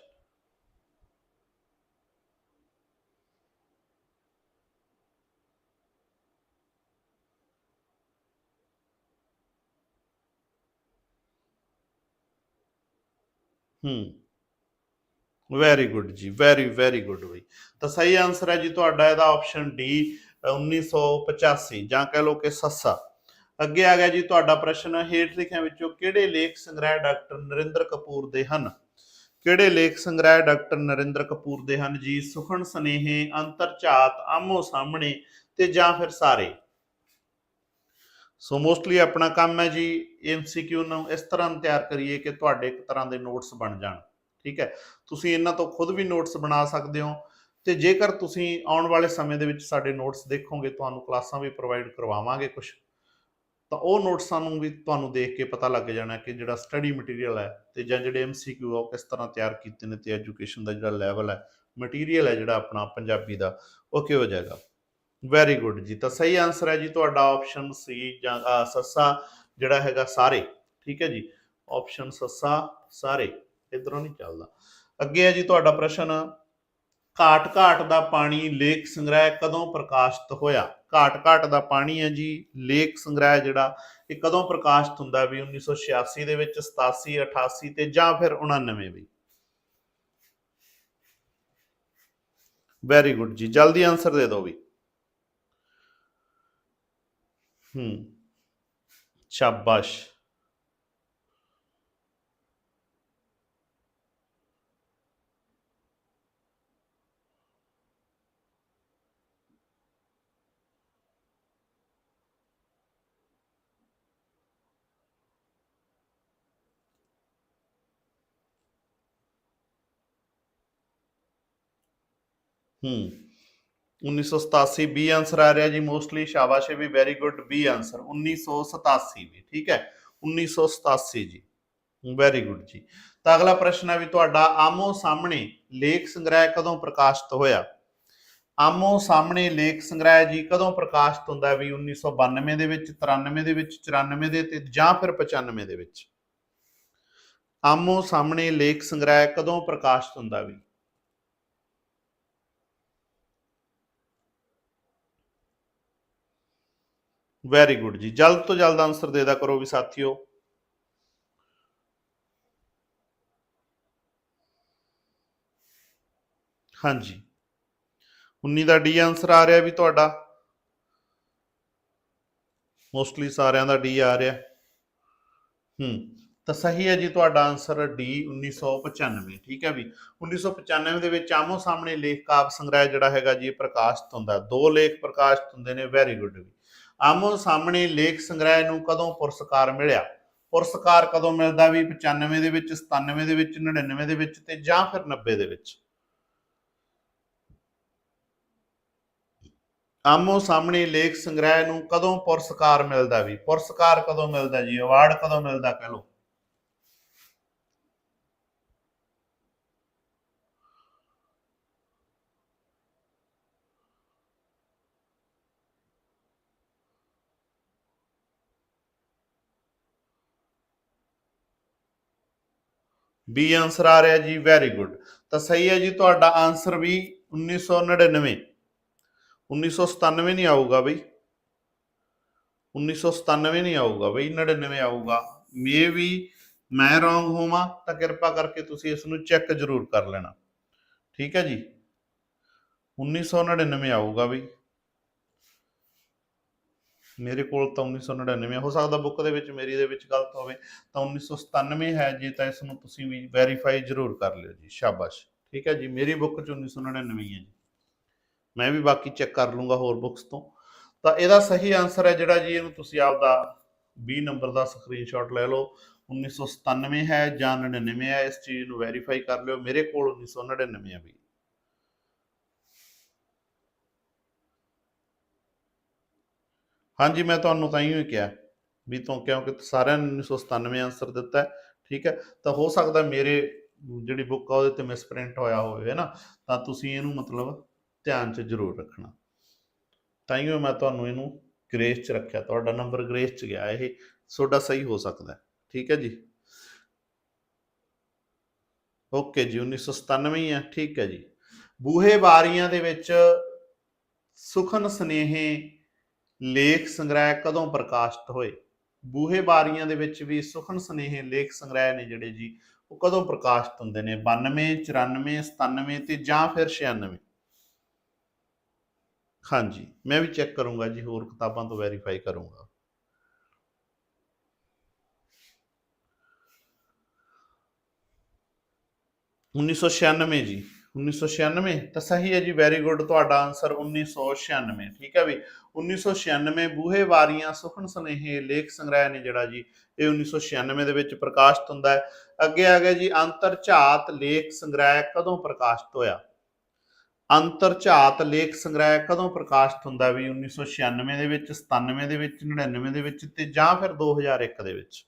ਹੂੰ। ਵੈਰੀ ਗੁੱਡ ਜੀ ਵੈਰੀ ਵੈਰੀ ਗੁੱਡ ਬਈ। ਤਾਂ ਸਹੀ ਆਨਸਰ ਹੈ ਜੀ ਤੁਹਾਡਾ ਇਹਦਾ ਆਪਸ਼ਨ ਡੀ 1985 ਜਾਂ ਕਹਿ ਲਓ ਕਿ ਸੱਸਾ। ਅੱਗੇ ਆ ਗਿਆ ਜੀ ਤੁਹਾਡਾ ਪ੍ਰਸ਼ਨ, ਹੇਠ ਲਿਖਿਆਂ ਵਿੱਚੋਂ ਕਿਹੜੇ ਲੇਖ ਸੰਗ੍ਰਹਿ ਡਾਕਟਰ ਨਰਿੰਦਰ ਕਪੂਰ ਦੇ ਹਨ? ਕਿਹੜੇ ਲੇਖ ਸੰਗ੍ਰਹਿ ਡਾਕਟਰ ਨਰਿੰਦਰ ਕਪੂਰ ਦੇ ਹਨ ਜੀ? ਸੁਖਣ ਸਨੇਹੇ ਅੰਤਰਝਾਤ ਆਮੋ ਸਾਹਮਣੇ ਤੇ ਜਾਂ ਫਿਰ ਸਾਰੇ? ਸੋ ਮੋਸਟਲੀ ਆਪਣਾ ਕੰਮ ਹੈ ਜੀ ਐਮਸੀਕਿਊ ਨੂੰ ਇਸ ਤਰ੍ਹਾਂ ਤਿਆਰ ਕਰੀਏ ਕਿ ਤੁਹਾਡੇ ਇੱਕ ਤਰ੍ਹਾਂ ਦੇ ਨੋਟਸ ਬਣ ਜਾਣ। ਠੀਕ ਹੈ? ਤੁਸੀਂ ਇਹਨਾਂ ਤੋਂ ਖੁਦ ਵੀ ਨੋਟਸ ਬਣਾ ਸਕਦੇ ਹੋ ਤੇ ਜੇਕਰ ਤੁਸੀਂ ਆਉਣ ਵਾਲੇ ਸਮੇਂ ਦੇ ਵਿੱਚ ਸਾਡੇ ਨੋਟਸ ਦੇਖੋਗੇ ਤੁਹਾਨੂੰ ਕਲਾਸਾਂ ਵੀ ਪ੍ਰੋਵਾਈਡ ਕਰਵਾਵਾਂਗੇ ਕੁਝ ਤਾਂ ਉਹ ਨੋਟਸਾਂ ਨੂੰ ਵੀ ਤੁਹਾਨੂੰ ਦੇਖ ਕੇ ਪਤਾ ਲੱਗ ਜਾਣਾ ਕਿ ਜਿਹੜਾ ਸਟੱਡੀ ਮਟੀਰੀਅਲ ਹੈ ਤੇ ਜਾਂ ਜਿਹੜੇ ਐਮਸੀਕਿਊ ਆ ਉਹ ਕਿਸ ਤਰ੍ਹਾਂ ਤਿਆਰ ਕੀਤੇ ਨੇ ਤੇ ਐਜੂਕੇਸ਼ਨ ਦਾ ਜਿਹੜਾ ਲੈਵਲ ਹੈ ਮਟੀਰੀਅਲ ਹੈ ਜਿਹੜਾ ਆਪਣਾ ਪੰਜਾਬੀ ਦਾ ਉਹ ਕਿਹੋ ਜਾਏਗਾ ਵੈਰੀ ਗੁੱਡ ਜੀ। ਤਾਂ ਸਹੀ ਆਨਸਰ ਹੈ ਜੀ ਤੁਹਾਡਾ ਆਪਸ਼ਨ ਸੀ ਜਾਂ ਅ, ਸੱਸਾ ਜਿਹੜਾ ਹੈਗਾ ਸਾਰੇ। ਠੀਕ ਹੈ ਜੀ? ਆਪਸ਼ਨ ਸੱਸਾ ਸਾਰੇ। ਇਧਰੋਂ ਨਹੀਂ ਚੱਲਦਾ। ਅੱਗੇ ਹੈ ਜੀ ਤੁਹਾਡਾ ਪ੍ਰਸ਼ਨ ਘਾਟ ਘਾਟ ਦਾ ਪਾਣੀ ਲੇਖ ਸੰਗ੍ਰਹਿ ਕਦੋਂ ਪ੍ਰਕਾਸ਼ਿਤ ਹੋਇਆ? ਘਾਟ ਘਾਟ ਦਾ ਪਾਣੀ ਹੈ ਜੀ, ਲੇਖ ਸੰਗ੍ਰਹਿ ਜਿਹੜਾ, ਇਹ ਕਦੋਂ ਪ੍ਰਕਾਸ਼ਿਤ ਹੁੰਦਾ ਵੀ 1986 ਦੇ ਵਿੱਚ 87 88 ਤੇ ਜਾਂ ਫਿਰ 99 ਵੀ? ਵੈਰੀ ਗੁੱਡ ਜੀ, ਜਲਦੀ ਆਨਸਰ ਦੇ ਦਿਓ ਵੀ। ਹੂੰ। ਸ਼ਾਬਾਸ਼। ਹੂੰ। 1987 ਬੀ ਆਨਸਰ ਆ ਰਿਹਾ ਜੀ ਮੋਸਟਲੀ ਸ਼ਾਬਾਸ਼ ਵੀ ਵੈਰੀ ਗੁੱਡ ਬੀ ਆਨਸਰ 1987 ਵੀ, ਠੀਕ ਹੈ? 1987 ਜੀ ਵੈਰੀ ਗੁੱਡ ਜੀ। ਤਾਂ ਅਗਲਾ ਪ੍ਰਸ਼ਨ ਹੈ ਵੀ ਤੁਹਾਡਾ, ਆਮੋ ਸਾਹਮਣੇ ਲੇਖ ਸੰਗ੍ਰਹਿ ਕਦੋਂ ਪ੍ਰਕਾਸ਼ਿਤ ਹੋਇਆ? ਆਮੋ ਸਾਹਮਣੇ ਲੇਖ ਸੰਗ੍ਰਹਿ ਜੀ ਕਦੋਂ ਪ੍ਰਕਾਸ਼ਿਤ ਹੁੰਦਾ ਹੈ ਵੀ 1992 ਦੇ ਵਿੱਚ 93 ਦੇ ਵਿੱਚ 94 ਦੇ ਤੇ ਜਾਂ ਫਿਰ 95 ਦੇ ਵਿੱਚ? ਆਮੋ ਸਾਹਮਣੇ ਲੇਖ ਸੰਗ੍ਰਹਿ ਕਦੋਂ ਪ੍ਰਕਾਸ਼ਿਤ ਹੁੰਦਾ ਵੀ? ਵੈਰੀ ਗੁੱਡ ਜੀ। ਜਲਦ ਤੋਂ ਜਲਦ ਆਨਸਰ ਦੇ ਦਿਆ ਕਰੋ ਵੀ ਸਾਥੀਓ। ਹਾਂਜੀ। 19 ਦਾ ਡੀ ਆਨਸਰ ਆ ਰਿਹਾ ਵੀ ਤੁਹਾਡਾ। ਮੋਸਟਲੀ ਸਾਰਿਆਂ ਦਾ ਡੀ ਆ ਰਿਹਾ। ਹੂੰ। ਤਾਂ ਸਹੀ ਹੈ ਜੀ ਤੁਹਾਡਾ ਆਨਸਰ ਡੀ 1995 ਠੀਕ ਹੈ ਵੀ? 1995 ਦੇ ਵਿੱਚ ਆਮੋ ਸਾਹਮਣੇ ਲੇਖ ਕਾਵ ਸੰਗ੍ਰਹਿ ਜਿਹੜਾ ਹੈਗਾ ਜੀ ਇਹ ਪ੍ਰਕਾਸ਼ਿਤ ਹੁੰਦਾ। ਦੋ ਲੇਖ ਪ੍ਰਕਾਸ਼ਿਤ ਹੁੰਦੇ ਨੇ। ਵੈਰੀ ਗੁੱਡ ਵੀ ਆਮੋ ਸਾਹਮਣੇ ਲੇਖ ਸੰਗ੍ਰਹਿ ਨੂੰ ਕਦੋਂ ਪੁਰਸਕਾਰ ਮਿਲਿਆ? ਪੁਰਸਕਾਰ ਕਦੋਂ ਮਿਲਦਾ ਵੀ 95 ਦੇ ਵਿੱਚ 97 ਦੇ ਵਿੱਚ 99 ਦੇ ਵਿੱਚ ਤੇ ਜਾਂ ਫਿਰ 90 ਦੇ ਵਿੱਚ? ਆਮੋ ਸਾਹਮਣੇ ਲੇਖ ਸੰਗ੍ਰਹਿ ਨੂੰ ਕਦੋਂ ਪੁਰਸਕਾਰ ਮਿਲਦਾ ਵੀ? ਪੁਰਸਕਾਰ ਕਦੋਂ ਮਿਲਦਾ ਜੀ? ਅਵਾਰਡ ਕਦੋਂ ਮਿਲਦਾ ਕਹ ਲਓ। ਬੀ ਆਨਸਰ ਆ ਰਿਹਾ ਜੀ ਵੈਰੀ ਗੁੱਡ ਤਾਂ ਸਹੀ ਹੈ ਜੀ, ਤੁਹਾਡਾ ਆਨਸਰ ਵੀ 1999 1997 ਨਹੀਂ ਆਊਗਾ ਬਈ। 1997 ਨਹੀਂ ਆਊਗਾ ਬਈ 99 ਆਊਗਾ। ਮੇ ਵੀ ਮੈਂ ਰੋਂਗ ਹੋਵਾਂ, ਤਾਂ ਕਿਰਪਾ ਕਰਕੇ ਤੁਸੀਂ ਇਸ ਨੂੰ ਚੈੱਕ ਜ਼ਰੂਰ ਕਰ ਲੈਣਾ। ਠੀਕ ਹੈ ਜੀ। 1999 ਆਊਗਾ ਬਈ। ਮੇਰੇ ਕੋਲ ਤਾਂ 1999 ਹੋ ਸਕਦਾ ਬੁੱਕ ਦੇ ਵਿੱਚ ਮੇਰੀ ਦੇ ਵਿੱਚ ਗਲਤ ਹੋਵੇ, ਤਾਂ 1997 ਹੈ ਜੀ, ਤਾਂ ਇਸ ਨੂੰ ਤੁਸੀਂ ਵੀ ਵੈਰੀਫਾਈ ਜ਼ਰੂਰ ਕਰ ਲਿਓ ਜੀ, ਸ਼ਾਬਾਸ਼। ਠੀਕ ਹੈ ਜੀ, ਮੇਰੀ ਬੁੱਕ ਚ 1999 ਹੀ ਹੈ ਜੀ। ਮੈਂ ਵੀ ਬਾਕੀ ਚੈੱਕ ਕਰ ਲੂੰਗਾ ਹੋਰ ਬੁੱਕਸ ਤੋਂ। ਤਾਂ ਇਹਦਾ ਸਹੀ ਆਨਸਰ ਹੈ ਜਿਹੜਾ ਜੀ, ਇਹਨੂੰ ਤੁਸੀਂ ਆਪਦਾ 20 ਨੰਬਰ ਦਾ ਸਕਰੀਨਸ਼ਾਟ ਲੈ ਲਓ। 1997 ਹੈ ਜਾਂ 99 ਹੈ, ਇਸ ਚੀਜ਼ ਨੂੰ ਵੈਰੀਫਾਈ ਕਰ ਲਿਓ। ਮੇਰੇ ਕੋਲ 1999 ਹੈ ਵੀ। ਹਾਂਜੀ, ਮੈਂ ਤੁਹਾਨੂੰ ਤਾਂ ਹੀ ਕਿਹਾ ਵੀ ਤੋਂ ਕਿਉਂਕਿ ਸਾਰਿਆਂ ਨੇ 1997 ਆਨਸਰ ਦਿੱਤਾ ਹੈ, ਠੀਕ ਹੈ? ਤਾਂ ਹੋ ਸਕਦਾ ਮੇਰੇ ਜਿਹੜੀ ਬੁੱਕ ਆ ਉਹਦੇ ਤੇ ਮਿਸਪ੍ਰਿੰਟ ਹੋਇਆ ਹੋਵੇ ਨਾ, ਤਾਂ ਤੁਸੀਂ ਇਹਨੂੰ ਮਤਲਬ ਧਿਆਨ 'ਚ ਜ਼ਰੂਰ ਰੱਖਣਾ। ਤਾਂ ਹੀ ਮੈਂ ਤੁਹਾਨੂੰ ਇਹਨੂੰ ਗ੍ਰੇਸ 'ਚ ਰੱਖਿਆ, ਤੁਹਾਡਾ ਨੰਬਰ ਗ੍ਰੇਸ 'ਚ ਗਿਆ ਇਹ, ਤੁਹਾਡਾ ਸਹੀ ਹੋ ਸਕਦਾ ਠੀਕ ਹੈ ਜੀ? ਓਕੇ ਜੀ 1997 ਹੀ ਹੈ, ਠੀਕ ਹੈ ਜੀ। ਬੂਹੇ ਬਾਰੀਆਂ ਦੇ ਵਿੱਚ ਸੁਖਨ ਸਨੇਹੇ ਲੇਖ ਸੰਗ੍ਰਹਿ ਕਦੋਂ ਪ੍ਰਕਾਸ਼ਿਤ ਹੋਏ? ਬੂਹੇ ਬਾਰੀਆਂ ਦੇ ਵਿੱਚ ਵੀ ਸੁਖਨ ਸਨੇਹੇ ਲੇਖ ਸੰਗ੍ਰਹਿ ਨੇ ਜਿਹੜੇ ਜੀ, ਉਹ ਕਦੋਂ ਪ੍ਰਕਾਸ਼ਿਤ ਹੁੰਦੇ ਨੇ? 92 94 97 ਤੇ ਜਾਂ ਫਿਰ 96 ਹਾਂਜੀ, ਮੈਂ ਵੀ ਚੈੱਕ ਕਰੂੰਗਾ ਜੀ, ਹੋਰ ਕਿਤਾਬਾਂ ਤੋਂ ਵੈਰੀਫਾਈ ਕਰੂੰਗਾ। ਉੱਨੀ ਸੌ ਛਿਆਨਵੇਂ ਜੀ। 1996 ਤਾਂ ਸਹੀ ਹੈ ਜੀ ਵੈਰੀ ਗੁੱਡ ਤੁਹਾਡਾ ਆਨਸਰ 1996 ਠੀਕ ਹੈ ਵੀ? 1996 ਬੂਹੇ ਵਾਰੀਆਂ ਸੁਖਨ ਸਨੇਹੇ ਲੇਖ ਸੰਗ੍ਰਹਿ ਨੇ ਜਿਹੜਾ ਜੀ, ਇਹ 1996 ਦੇ ਵਿੱਚ ਪ੍ਰਕਾਸ਼ਿਤ ਹੁੰਦਾ ਹੈ। ਅੱਗੇ ਆ ਗਿਆ ਜੀ ਅੰਤਰ ਝਾਤ ਲੇਖ ਸੰਗ੍ਰਹਿ ਕਦੋਂ ਪ੍ਰਕਾਸ਼ਿਤ ਹੋਇਆ? ਅੰਤਰ ਝਾਤ ਲੇਖ ਸੰਗ੍ਰਹਿ ਕਦੋਂ ਪ੍ਰਕਾਸ਼ਿਤ ਹੁੰਦਾ ਵੀ 1996 ਦੇ ਵਿੱਚ 97 ਦੇ ਵਿੱਚ 99 ਦੇ ਵਿੱਚ ਤੇ ਜਾਂ ਫਿਰ 2001 ਦੇ ਵਿੱਚ?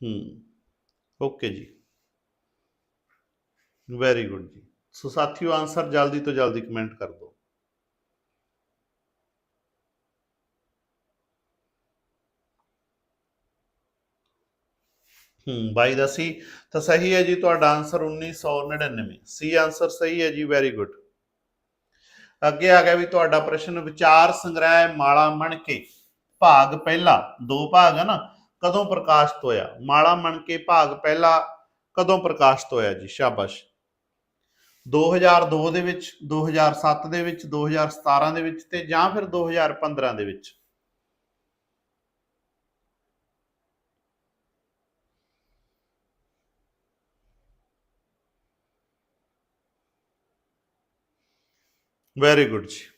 ਹੂੰ। ਓਕੇ ਜੀ। ਵੈਰੀ ਗੁੱਡ ਜੀ। ਸੋ ਸਾਥੀਓ ਆਨਸਰ ਜਲਦੀ ਤੋਂ ਜਲਦੀ ਕਮੈਂਟ ਕਰ ਦਿਓ। ਹੂੰ, ਬਾਈ ਦਾ ਸੀ। ਤਾਂ ਸਹੀ ਹੈ ਜੀ ਤੁਹਾਡਾ ਆਨਸਰ 1999 ਸੀ ਆਨਸਰ ਸਹੀ ਹੈ ਜੀ ਵੈਰੀ ਗੁੱਡ ਅੱਗੇ ਆ ਗਿਆ ਵੀ ਤੁਹਾਡਾ ਪ੍ਰਸ਼ਨ, ਵਿਚਾਰ ਸੰਗ੍ਰਹਿ, ਮਾਲਾ ਮਣ ਕੇ ਭਾਗ ਪਹਿਲਾ, ਦੋ ਭਾਗ ਹੈ ਨਾ? ਕਦੋਂ ਪ੍ਰਕਾਸ਼ਿਤ ਹੋਇਆ? ਮਾਲਾ ਮਣ ਕੇ ਭਾਗ ਪਹਿਲਾ ਕਦੋਂ ਪ੍ਰਕਾਸ਼ਿਤ ਹੋਇਆ ਜੀ? ਸ਼ਾਬਾਸ਼। 2002 ਦੇ ਵਿੱਚ 2007 ਦੇ ਵਿੱਚ 2017 ਦੇ ਵਿੱਚ ਤੇ ਜਾਂ ਫਿਰ 2015 ਦੇ ਵਿੱਚ? ਵੈਰੀ ਗੁੱਡ ਜੀ।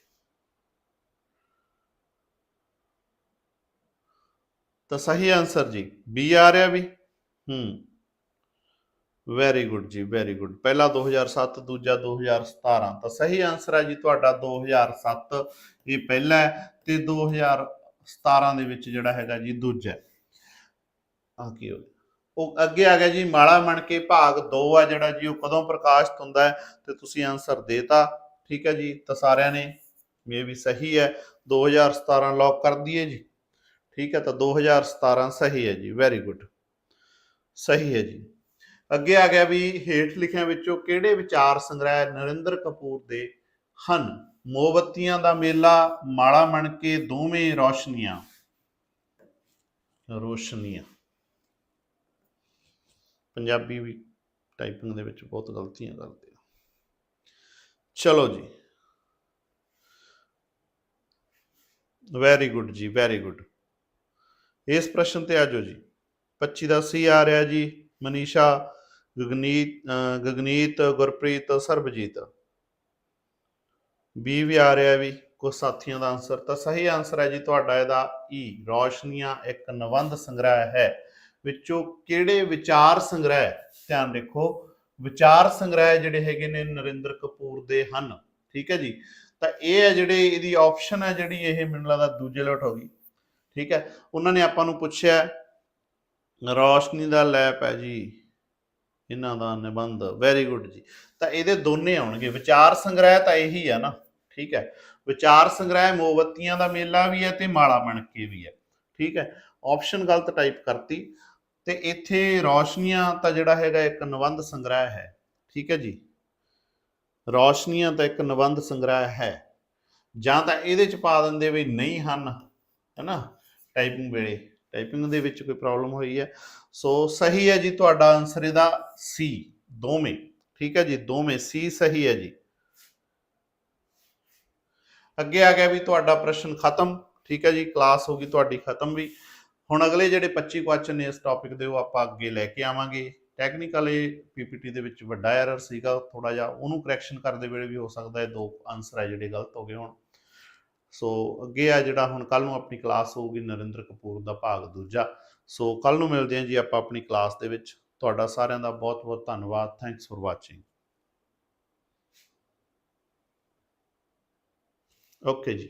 ਤਾਂ ਸਹੀ ਆਨਸਰ ਜੀ। ਬੀ ਆ ਰਿਹਾ ਵੀ। ਹੂੰ। ਵੈਰੀ ਗੁੱਡ ਜੀ ਵੈਰੀ ਗੁੱਡ ਪਹਿਲਾ 2007 ਦੂਜਾ 2017 ਤਾਂ ਸਹੀ ਆਨਸਰ ਹੈ ਜੀ ਤੁਹਾਡਾ 2007 ਇਹ ਪਹਿਲਾ ਹੈ ਤੇ 2017 ਦੇ ਵਿੱਚ ਜਿਹੜਾ ਹੈਗਾ ਜੀ ਦੂਜਾ ਆ ਕੀ ਹੋ ਗਿਆ? ਉਹ ਅੱਗੇ ਆ ਗਿਆ ਜੀ, ਮਾਲਾ ਮਣ ਕੇ ਭਾਗ 2 ਆ ਜਿਹੜਾ ਜੀ, ਉਹ ਕਦੋਂ ਪ੍ਰਕਾਸ਼ਿਤ ਹੁੰਦਾ ਹੈ ਤੇ ਤੁਸੀਂ ਆਨਸਰ ਦੇਤਾ। ਠੀਕ ਹੈ ਜੀ, ਤਾਂ ਸਾਰਿਆਂ ਨੇ, ਇਹ ਵੀ ਸਹੀ ਹੈ। 2017 ਲੌਕ ਕਰ ਦਈਏ ਜੀ। ਠੀਕ ਹੈ, ਤਾਂ 2017 ਸਹੀ ਹੈ ਜੀ ਵੈਰੀ ਗੁੱਡ ਸਹੀ ਹੈ ਜੀ। ਅੱਗੇ ਆ ਗਿਆ ਵੀ ਹੇਠ ਲਿਖਿਆਂ ਵਿੱਚੋਂ ਕਿਹੜੇ ਵਿਚਾਰ ਸੰਗ੍ਰਹਿ ਨਰਿੰਦਰ ਕਪੂਰ ਦੇ ਹਨ? ਮੋਮਬੱਤੀਆਂ ਦਾ ਮੇਲਾ, ਮਾਲਾ ਮਣ ਕੇ ਦੋਵੇਂ ਰੋਸ਼ਨੀਆਂ। ਰੋਸ਼ਨੀਆਂ। ਪੰਜਾਬੀ ਵੀ ਟਾਈਪਿੰਗ ਦੇ ਵਿੱਚ ਬਹੁਤ ਗਲਤੀਆਂ ਕਰਦੇ ਆ। ਚਲੋ ਜੀ। ਵੈਰੀ ਗੁੱਡ ਜੀ ਵੈਰੀ ਗੁੱਡ ਇਸ ਪ੍ਰਸ਼ਨ ਤੇ ਆਜੋ ਜੀ। 25 ਦਾ ਸੀ ਆ ਰਿਹਾ ਜੀ, ਮਨੀਸ਼ਾ, ਗਗਨੀਤ, ਅਹ ਗਗਨੀਤ, ਗੁਰਪ੍ਰੀਤ, ਸਰਬਜੀਤ। ਬੀ ਵੀ ਆ ਰਿਹਾ ਵੀ ਕੁਝ ਸਾਥੀਆਂ ਦਾ ਆਨਸਰ ਤਾਂ ਸਹੀ ਆਨਸਰ ਹੈ ਜੀ ਤੁਹਾਡਾ ਇਹਦਾ। e, ਈ ਰੋਸ਼ਨੀਆਂ ਇੱਕ ਨਿਬੰਧ ਸੰਗ੍ਰਹਿ ਹੈ। ਵਿੱਚੋਂ ਕਿਹੜੇ ਵਿਚਾਰ ਸੰਗ੍ਰਹਿ? ਧਿਆਨ ਰੱਖੋ, ਵਿਚਾਰ ਸੰਗ੍ਰਹਿ ਜਿਹੜੇ ਹੈਗੇ ਨੇ ਨਰਿੰਦਰ ਕਪੂਰ ਦੇ ਹਨ। ਠੀਕ ਹੈ ਜੀ? ਤਾਂ ਇਹ ਹੈ ਜਿਹੜੇ, ਇਹਦੀ ਆਪਸ਼ਨ ਹੈ ਜਿਹੜੀ ਇਹ ਮੈਨੂੰ ਲੱਗਦਾ ਦੂਜੇ ਲੋਟ ਹੋ ਗਈ। ਠੀਕ ਹੈ? ਉਹਨਾਂ ਨੇ ਆਪਾਂ ਨੂੰ ਪੁੱਛਿਆ, ਰੋਸ਼ਨੀ ਦਾ ਲੈਪ ਹੈ ਜੀ, ਇਹਨਾਂ ਦਾ ਨਿਬੰਧ ਵੈਰੀ ਗੁੱਡ ਜੀ। ਤਾਂ ਇਹਦੇ ਦੋਨੇ ਆਉਣਗੇ, ਵਿਚਾਰ ਸੰਗ੍ਰਹਿ ਤਾਂ ਇਹੀ ਆ ਨਾ, ਠੀਕ ਹੈ? ਵਿਚਾਰ ਸੰਗ੍ਰਹਿ, ਮੋਮਬੱਤੀਆਂ ਦਾ ਮੇਲਾ ਵੀ ਹੈ ਤੇ ਮਾਲਾ ਬਣ ਕੇ ਵੀ ਹੈ, ਠੀਕ ਹੈ? ਆਪਸ਼ਨ ਗਲਤ ਟਾਈਪ ਕਰਤੀ, ਤੇ ਇੱਥੇ ਰੋਸ਼ਨੀਆਂ ਤਾਂ ਜਿਹੜਾ ਹੈਗਾ ਇੱਕ ਨਿਬੰਧ ਸੰਗ੍ਰਹਿ ਹੈ, ਠੀਕ ਹੈ ਜੀ? ਰੋਸ਼ਨੀਆਂ ਤਾਂ ਇੱਕ ਨਿਬੰਧ ਸੰਗ੍ਰਹਿ ਹੈ। ਜਾਂ ਤਾਂ ਇਹਦੇ ਚ ਪਾ ਦਿੰਦੇ ਵੀ ਨਹੀਂ ਹਨ ਹੈਨਾ ਟਾਈਪਿੰਗ ਵੇਲੇ। ਟਾਈਪਿੰਗ ਦੇ ਵਿੱਚ ਕੋਈ ਪ੍ਰੋਬਲਮ ਹੋਈ ਹੈ। ਸੋ ਸਹੀ ਹੈ ਜੀ ਤੁਹਾਡਾ ਆਨਸਰ ਇਹਦਾ ਸੀ ਦੋਵੇਂ। ਠੀਕ ਹੈ ਜੀ, ਦੋਵੇਂ। ਸੀ ਸਹੀ ਹੈ ਜੀ। ਅੱਗੇ ਆ ਗਿਆ ਵੀ ਤੁਹਾਡਾ ਪ੍ਰਸ਼ਨ ਖਤਮ। ਠੀਕ ਹੈ ਜੀ ਕਲਾਸ ਹੋ ਗਈ ਤੁਹਾਡੀ ਖਤਮ ਵੀ। ਹੁਣ ਅਗਲੇ ਜਿਹੜੇ 25 ਕੁਐਸਚਨ ਨੇ ਇਸ ਟੌਪਿਕ ਦੇ, ਉਹ ਆਪਾਂ ਅੱਗੇ ਲੈ ਕੇ ਆਵਾਂਗੇ। ਟੈਕਨੀਕਲ ਇਹ ਪੀਪੀਟੀ ਦੇ ਵਿੱਚ ਵੱਡਾ ਐਰਰ ਸੀਗਾ। ਥੋੜਾ ਜਿਹਾ ਉਹਨੂੰ ਕਰੈਕਸ਼ਨ ਕਰਦੇ ਵੇਲੇ ਵੀ ਹੋ ਸਕਦਾ ਹੈ ਦੋ ਆਨਸਰ ਹੈ ਜਿਹੜੇ ਗਲਤ ਹੋ ਗਏ ਹੋਣ। ਸੋ ਅੱਗੇ ਆ ਜਿਹੜਾ ਹੁਣ ਕੱਲ ਨੂੰ ਆਪਣੀ ਕਲਾਸ ਹੋਊਗੀ ਨਰਿੰਦਰ ਕਪੂਰ ਦਾ ਭਾਗ ਦੂਜਾ। ਸੋ ਕੱਲ ਨੂੰ ਮਿਲਦੇ ਹਾਂ ਜੀ ਆਪਾਂ ਆਪਣੀ ਕਲਾਸ ਦੇ ਵਿੱਚ। ਤੁਹਾਡਾ ਸਾਰਿਆਂ ਦਾ ਬਹੁਤ ਬਹੁਤ ਧੰਨਵਾਦ। ਥੈਂਕਸ ਫॉर ਵਾਚਿੰਗ ਓਕੇ ਜੀ।